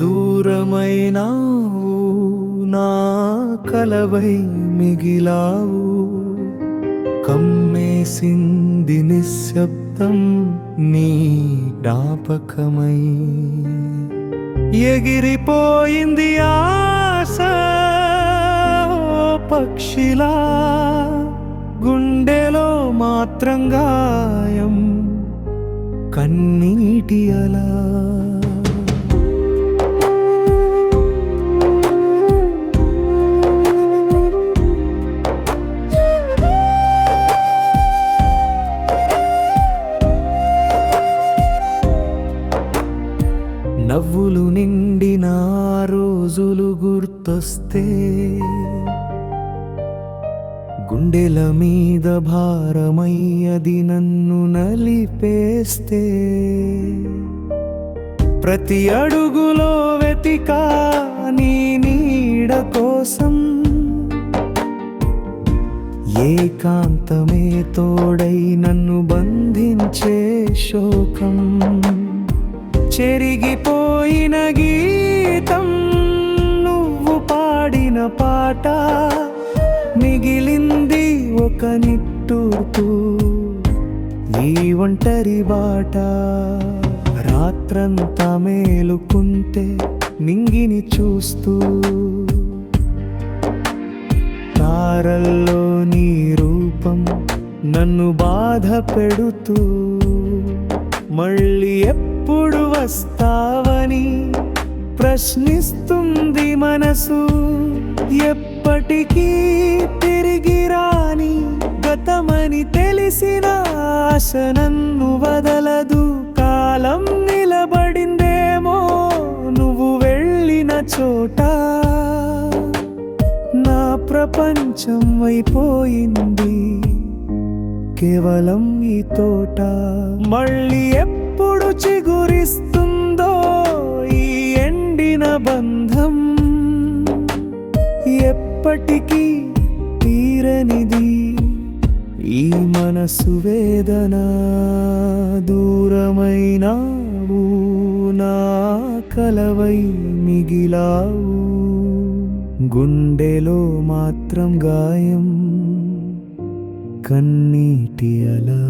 దూరమైనావు నా కలవై మిగిలావు. కమ్మేసింది నిశ్శబ్దం నీ జ్ఞాపకమై. ఎగిరిపోయింది ఆశ పక్షిలా. గుండెలో మాత్రం గాయం కన్నీటి అలా. నవ్వులు నిండిన రోజులు గుర్తొస్తే గుండెల మీద భారమయ్యది నన్ను నలిపేస్తే. ప్రతి అడుగులో వెతికా నీ నీడ కోసం ఏకాంతమే తోడై నన్ను బంధించే శోకం. చెరిగిపోయిన గీతం నువ్వు పాడిన పాట మిగిలింది ఒక నిట్టూర్పు. ఈ ఒంటరి బాట రాత్రంతా మేలుకుంటే నింగిని చూస్తూ. తారల్లో నీ రూపం నన్ను బాధ పెడుతూ. మళ్ళీ ఎప్పుడు వస్తావని ప్రశ్నిస్తుంది మనసు. ఎప్పటికీ తిరిగి రాని గతమని తెలిసిన ఆశ నన్ను వదలదు. కాలం నిలబడిందేమో నువ్వు వెళ్ళిన చోట. నా ప్రపంచం అయిపోయింది. కేవలం ఈ తోట. మళ్ళీ ఎప్పుడు చిగురిస్తుందో ఈ ఎండిన బంధం? ఎప్పటికీ తీరనిది ఈ మనసు వేదన దూరమైనావు నా కలవై మిగిలావు. గుండెలో మాత్రం గాయం కన్నీటి అలా